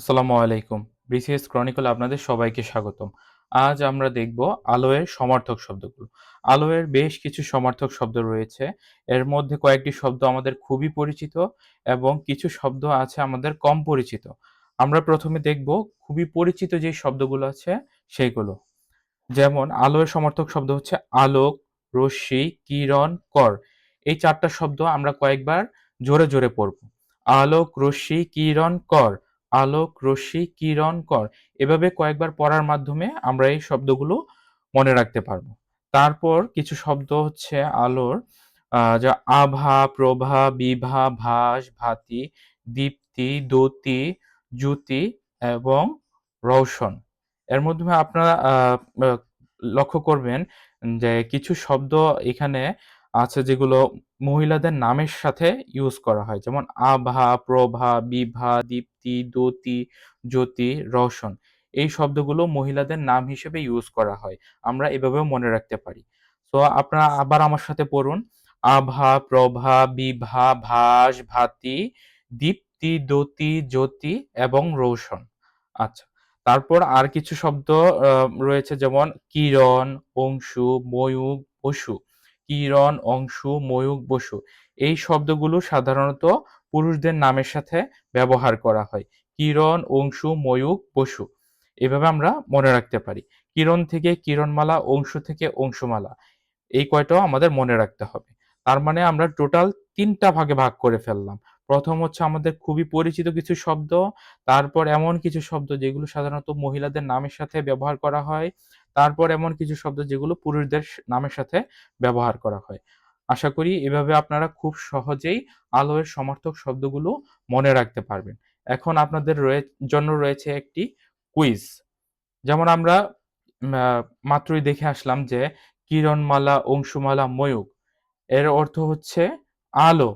আসসালামু আলাইকুম। BCS chronicle আপনাদের সবাইকে স্বাগতম। আজ আমরা দেখব আলোয়ের সমার্থক শব্দগুলো। আলোয়ের বেশ কিছু সমার্থক শব্দ রয়েছে। এর মধ্যে কয়েকটি শব্দ আমাদের খুবই পরিচিত এবং কিছু শব্দ আছে আমাদের কম পরিচিত। আমরা প্রথমে দেখব খুবই পরিচিত যে শব্দগুলো আছে সেইগুলো। যেমন, আলোয়ের সমার্থক শব্দ হচ্ছে আলোক, রশ্মি, কিরণ, কর। এই চারটা শব্দ আমরা কয়েকবার জোরে জোরে পড়ব। আলোক, রশ্মি, কিরণ, কর। আলোক, রশ্মি, কিরণ, কর। এভাবে কয়েকবার পড়ার মাধ্যমে আমরা এই শব্দগুলো মনে রাখতে পারব। তারপর কিছু শব্দ হচ্ছে আলোর যা আভা, প্রভা, বিভা, ভাস, ভাতি, দীপ্তি দ্যুতি জ্যোতি এবং রৌশন এর মাধ্যমে আপনারা লক্ষ্য করবেন যে কিছু শব্দ এখানে আছে যেগুলো মহিলাদের নামের সাথে ইউজ করা হয়। যেমন আভা, প্রভা, বিভা, দীপ্তি দ্যুতি জ্যোতি, রৌশন। এই শব্দগুলো মহিলাদের নাম হিসেবে ইউজ করা হয়। আমরা এভাবেও মনে রাখতে পারি। তো আপনারা আবার আমার সাথে পড়ুন। আভা, প্রভা, বিভা, ভাস, ভাতি, দীপ্তি দ্যুতি জ্যোতি এবং রৌশন। আচ্ছা তারপর আর কিছু শব্দ রয়েছে যেমন কিরণ, অংশু ময়ূক বসু কিরণ অংশু, ময়ূক, বসু। এই শব্দগুলো সাধারণত পুরুষদের নামের সাথে ব্যবহার করা হয়। কিরণ, অংশু, ময়ূক, বসু। এভাবে আমরা মনে রাখতে পারি। কিরণ থেকে কিরণমালা, অংশু থেকে অংশুমালা। এই কয়টাও আমাদের মনে রাখতে হবে। তার মানে আমরা টোটাল তিনটা ভাগে ভাগ করে ফেললাম। প্রথম হচ্ছে আমাদের খুবই পরিচিত কিছু শব্দ, তারপর এমন কিছু শব্দ যেগুলো সাধারণত মহিলাদের নামের সাথে ব্যবহার করা হয়, তারপর এমন কিছু শব্দ যেগুলো পুরুষদের নামের সাথে ব্যবহার করা হয়। আশা করি এভাবে আপনারা খুব সহজেই আলোয়ের সমর্থক শব্দগুলো মনে রাখতে পারবেন। এখন আপনাদের জন্য রয়েছে একটি কুইজ। যেমন আমরা মাত্রই দেখে আসলাম যে কিরণমালা, অংশুমালা, ময়ূক। এর অর্থ হচ্ছে আলো।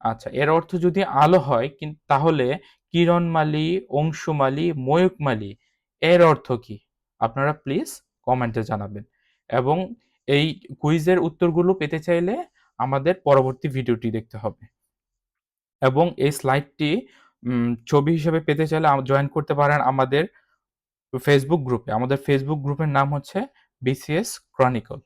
আচ্ছা এর অর্থ যদি আলো হয়, কিন- তাহলে কিরণমালী, অংশুমালী, ময়ূকমালী, এর অর্থ কি? আপনারা প্লিজ কমেন্টে জানাবেন। এবং এই কুইজের উত্তরগুলো পেতে চাইলে আমাদের পরবর্তী ভিডিওটি দেখতে হবে। এবং এই স্লাইডটি ছবি হিসেবে পেতে চাইলে জয়েন করতে পারেন আমাদের ফেসবুক গ্রুপে আমাদের ফেসবুক গ্রুপের নাম হচ্ছে বিসিএস ক্রনিকল